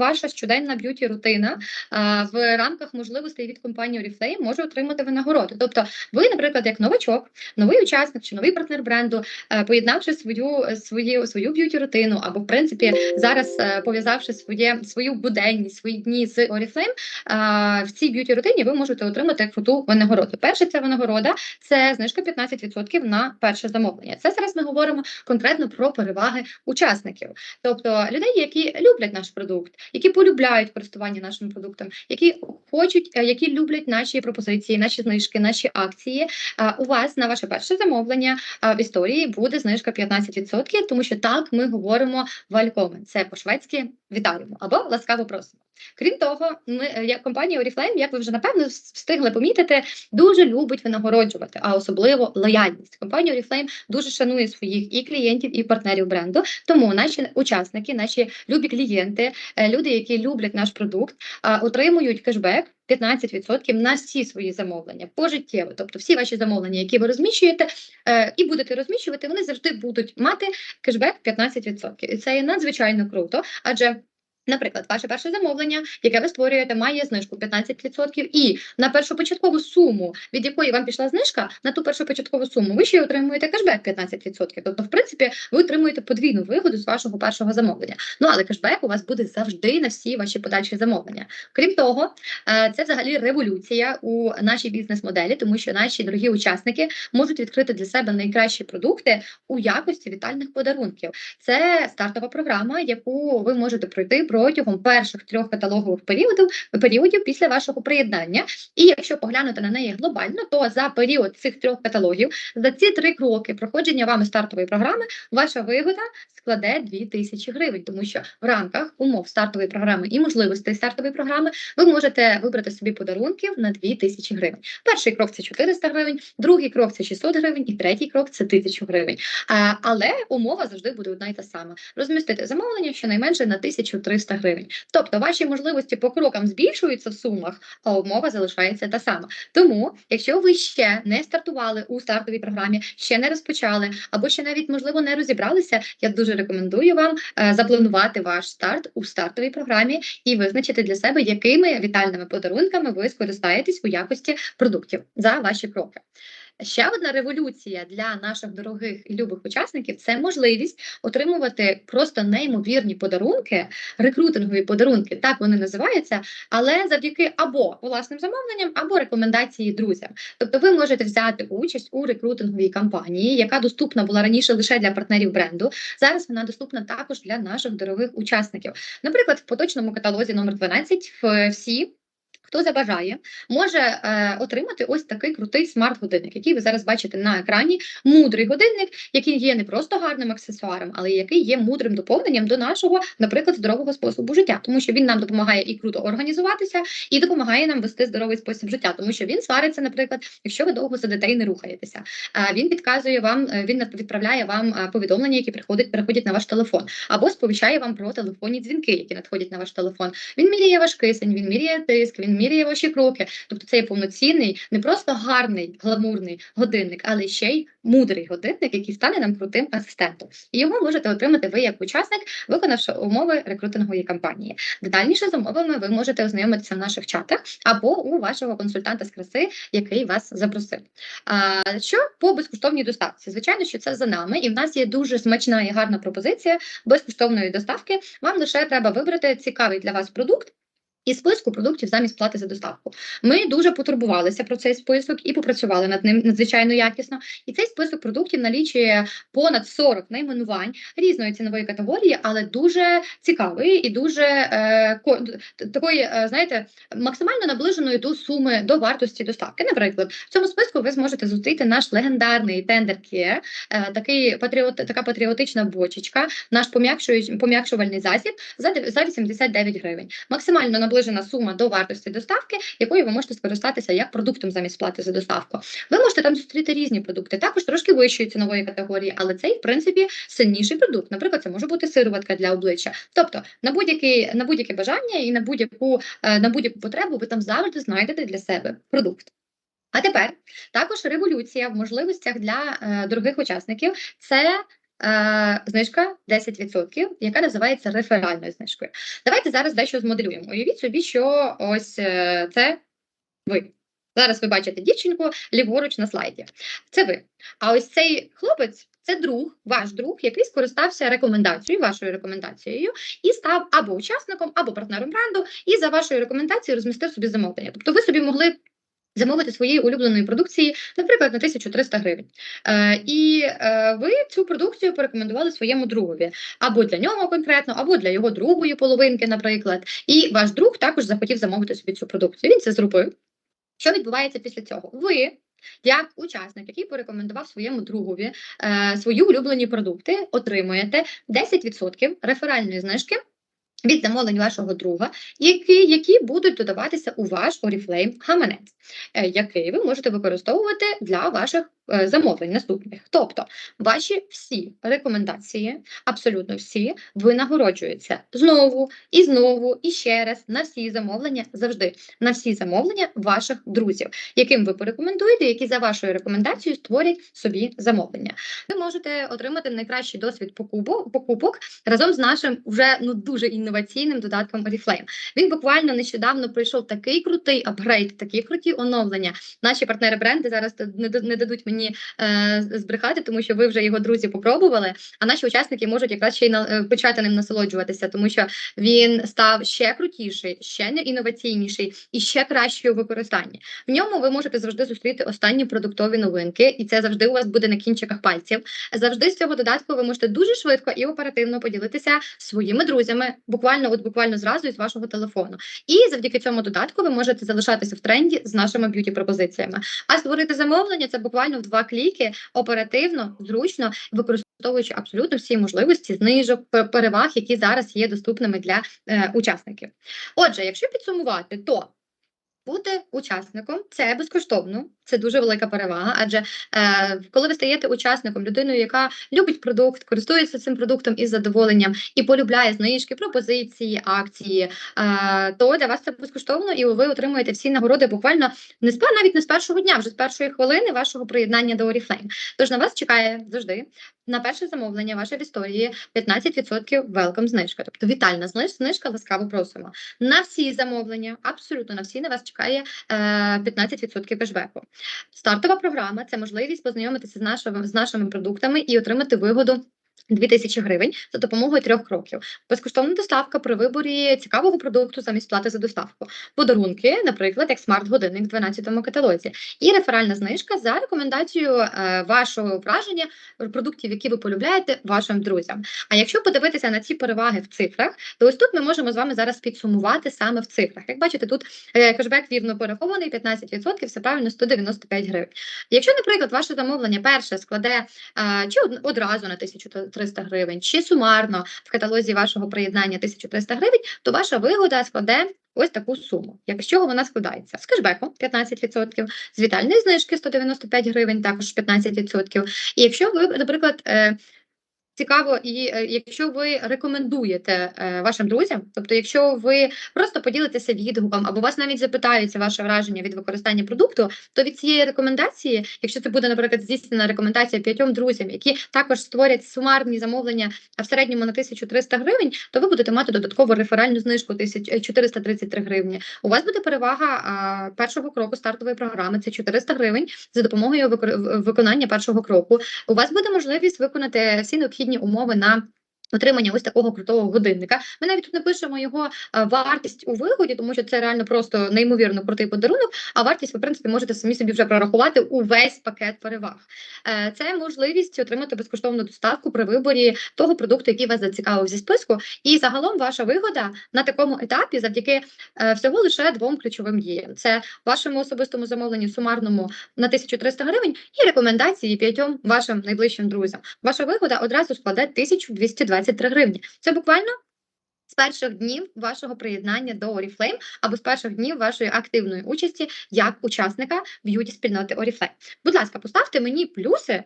ваша щоденна б'юті рутина в рамках можливостей від компанії Oriflame може отримати винагороду. Тобто, ви, наприклад, як новачок, новий учасник чи новий партнер бренду, е, поєднавши свою свою, свою б'юті рутину, або в принципі зараз е, пов'язавши своє свою буденність, свої дні з Oriflame, в цій б'юті рутині ви можете отримати круту винагороду. Перша ця винагорода це знижка 15% на перше замовлення. Це зараз ми говоримо конкретно про переваги учасників, тобто людей, які люблять наш продукт, які полюбляють користування нашим продуктом, які хочуть, е, які люблять наші пропозиції, наші знижки, наші акції. У вас на ваше перше замовлення в історії буде знижка 15%, тому що так ми говоримо welcome. Це по-шведськи вітаємо або ласкаво просимо. Крім того, ми е, як компанія Oriflame, як ви вже напевно встигли помітити, дуже любить винагороджувати, а особливо лояльність. Компанія Oriflame дуже шанує своїх і клієнтів, і партнерів бренду. Тому наші учасники, наші любі клієнти, е, люди, які люблять наш продукт, отримують кешбек. 15% на всі свої замовлення пожиттєво. Тобто всі ваші замовлення, які ви розміщуєте е, і будете розміщувати, вони завжди будуть мати кешбек 15%. І це є надзвичайно круто, адже Наприклад, ваше перше замовлення, яке ви створюєте, має знижку 15%, і на першопочаткову суму, від якої вам пішла знижка, на ту першопочаткову суму ви ще отримуєте кешбек 15%. Тобто, в принципі, ви отримуєте подвійну вигоду з вашого першого замовлення. Ну але кешбек у вас буде завжди на всі ваші подальші замовлення. Крім того, е, це взагалі революція у нашій бізнес-моделі, тому що наші дорогі учасники можуть відкрити для себе найкращі продукти у якості вітальних подарунків. Це стартова програма, яку ви можете пройти протягом перших трьох каталогових періодів періодів після вашого приєднання. І якщо поглянути на неї глобально, то за період цих трьох каталогів, за ці три кроки проходження вами стартової програми, ваша вигода складе 2000 гривень, тому що в рамках умов стартової програми і можливостей стартової програми ви можете вибрати собі подарунків на 2000 гривень. Перший крок це 400 гривень, другий крок це 600 гривень, і третій крок це 1000 гривень. Але умова завжди буде одна й та сама: розмістити замовлення щонайменше на 1300 гривень. Тобто ваші можливості по крокам збільшуються в сумах, а умова залишається та сама. Тому, якщо ви ще не стартували у стартовій програмі, ще не розпочали, або ще навіть можливо не розібралися, я дуже дуже рекомендую вам е, запланувати ваш старт у стартовій програмі і визначити для себе, якими вітальними подарунками ви скористаєтесь у якості продуктів за ваші кроки. Ще одна революція для наших дорогих і любих учасників це можливість отримувати просто неймовірні подарунки, рекрутингові подарунки, так вони називаються, але завдяки або власним замовленням, або рекомендації друзям. Тобто, ви можете взяти участь у рекрутинговій кампанії, яка доступна була раніше лише для партнерів бренду. Зараз вона доступна також для наших дорогих учасників. Наприклад, в поточному каталозі номер 12 всі хто забажає, може е, отримати ось такий крутий смарт-годинник, який ви зараз бачите на екрані. Мудрий годинник, який є не просто гарним аксесуаром, але який є мудрим доповненням до нашого, наприклад, здорового способу життя, тому що він нам допомагає і круто організуватися, і допомагає нам вести здоровий спосіб життя, тому що він свариться, наприклад, якщо ви довго сидите і не рухаєтеся. Е, він підказує вам, е, він відправляє вам е, повідомлення, які приходять, приходять на ваш телефон, або сповіщає вам про телефонні дзвінки, які надходять на ваш телефон. Він міряє ваш кисень, він міряє тиск, він міряє ваші кроки. Тобто це є повноцінний, не просто гарний, гламурний годинник, але ще й мудрий годинник, який стане нам крутим асистентом. І його можете отримати ви як учасник, виконавши умови рекрутингової кампанії. Детальніше з умовами ви можете ознайомитися в наших чатах або у вашого консультанта з краси, який вас запросив. А, Що по безкоштовній доставці? Звичайно, що це за нами, і в нас є дуже смачна і гарна пропозиція безкоштовної доставки. Вам лише треба вибрати цікавий для вас продукт. І списку продуктів замість плати за доставку. Ми дуже потурбувалися про цей список і попрацювали над ним надзвичайно якісно. І цей список продуктів налічує понад 40 найменувань різної цінової категорії, але дуже цікавий і дуже е, такої, е, знаєте, максимально наближеної до суми до вартості доставки. Наприклад, в цьому списку ви зможете зустріти наш легендарний тендер е, такий патріот, така патріотична бочечка, наш пом'якшувальний засіб за за 89 гривень. Максимально наближена сума до вартості доставки, якою ви можете скористатися як продуктом замість плати за доставку. Ви можете там зустріти різні продукти, також трошки вищої цінової категорії, але цей, в принципі, сильніший продукт. Наприклад, це може бути сироватка для обличчя. Тобто на будь-яке на будь-яке бажання і на будь-яку е, на будь-яку потребу ви там завжди знайдете для себе продукт. А тепер також революція в можливостях для е, дорогих учасників це е, знижка 10%, яка називається реферальною знижкою. Давайте зараз дещо змоделюємо. Уявіть собі, що ось е, це ви. Зараз ви бачите дівчинку ліворуч на слайді. Це ви. А ось цей хлопець це друг, ваш друг, який скористався рекомендацією, вашою рекомендацією, і став або учасником, або партнером бренду, і за вашою рекомендацією розмістив собі замовлення. Тобто ви собі могли. Замовити своєї улюбленої продукції, наприклад, на 1300 гривень. Е, і е, ви цю продукцію порекомендували своєму другові, або для нього конкретно, або для його другої половинки, наприклад. І ваш друг також захотів замовити собі цю продукцію. Він це зробив. Що відбувається після цього? Ви, як учасник, який порекомендував своєму другові е, свої улюблені продукти, отримуєте 10% реферальної знижки. Від замовлень вашого друга, які, які будуть додаватися у ваш Oriflame гаманець, е, який ви можете використовувати для ваших е, замовлень наступних. Тобто, ваші всі рекомендації, абсолютно всі, винагороджуються знову і знову, і ще раз на всі замовлення завжди на всі замовлення ваших друзів, яким ви порекомендуєте, які за вашою рекомендацією створять собі замовлення. Ви можете отримати найкращий досвід покупок разом з нашим вже ну дуже інноваційним додатком Oriflame. Він буквально нещодавно пройшов такий крутий апгрейд, такі круті оновлення. Наші партнери бренди зараз не дадуть мені е, збрехати, тому що ви вже його друзі попробували. А наші учасники можуть якраз ще й на е, почати ним насолоджуватися, тому що він став ще крутіший, ще не інноваційніший і ще кращий у використанні. В ньому ви можете завжди зустріти останні продуктові новинки, і це завжди у вас буде на кінчиках пальців. Завжди з цього додатку ви можете дуже швидко і оперативно поділитися своїми друзями, буквально, от буквально зразу із вашого телефону. І завдяки цьому додатку ви можете залишатися в тренді з нашими б'юті пропозиціями. А створити замовлення це буквально в два кліки, оперативно, зручно, використовуючи абсолютно всі можливості знижок, переваг, які зараз є доступними для е, учасників. Отже, якщо підсумувати, то бути учасником це безкоштовно, це дуже велика перевага. Адже е, коли ви стаєте учасником, людиною, яка любить продукт, користується цим продуктом із задоволенням і полюбляє знижки, пропозиції, акції, е, то для вас це безкоштовно, і ви отримуєте всі нагороди буквально не з навіть не з першого дня, вже з першої хвилини вашого приєднання до Oriflame. Тож на вас чекає завжди на перше замовлення ваше в історії 15% welcome знижка, тобто вітальна зниж- знижка, ласкаво просимо. На всі замовлення, абсолютно на всі на вас чекає е, 15% кешбеку. Стартова програма це можливість познайомитися з нашими, з нашими продуктами і отримати вигоду. 2000 гривень за допомогою трьох кроків. Безкоштовна доставка при виборі цікавого продукту замість плати за доставку. Подарунки, наприклад, як смарт-годинник в 12 каталозі. І реферальна знижка за рекомендацією е, вашого враження продуктів, які ви полюбляєте, вашим друзям. А якщо подивитися на ці переваги в цифрах, то ось тут ми можемо з вами зараз підсумувати саме в цифрах. Як бачите, тут е, кешбек вірно порахований 15%, все правильно 195 гривень. Якщо, наприклад, ваше замовлення перше складе е, чи од- одразу на 1300 гривень, чи сумарно в каталозі вашого приєднання 1300 гривень, то ваша вигода складе. Ось таку суму. Як з чого вона складається? З кешбеку 15%, з вітальної знижки 195 гривень, також 15%. І якщо ви, наприклад, е, цікаво, і е, якщо ви рекомендуєте е, вашим друзям, тобто, якщо ви просто поділитеся відгуком, або вас навіть запитаються ваше враження від використання продукту, то від цієї рекомендації, якщо це буде, наприклад, здійснена рекомендація п'ятьом друзям, які також створять сумарні замовлення в середньому на 1300 гривень, то ви будете мати додаткову реферальну знижку 1000 433 гривні. У вас буде перевага першого кроку стартової програми. Це 400 гривень за допомогою виконання першого кроку. У вас буде можливість виконати всі необхідні умови на. Отримання ось такого крутого годинника. Ми навіть тут не пишемо його вартість у вигоді, тому що це реально просто неймовірно крутий подарунок. А вартість ви, в принципі, можете самі собі вже прорахувати увесь пакет переваг. Е, Це можливість отримати безкоштовну доставку при виборі того продукту, який вас зацікавив зі списку. І загалом ваша вигода на такому етапі завдяки е, всього лише двом ключовим діям: це вашому особистому замовленню сумарному на 1300 гривень і рекомендації п'ятьом вашим найближчим друзям. Ваша вигода одразу складе 1223 гривні. Це буквально. З перших днів вашого приєднання до Oriflame або з перших днів вашої активної участі як учасника б'юті спільноти Oriflame. Будь ласка, поставте мені плюси,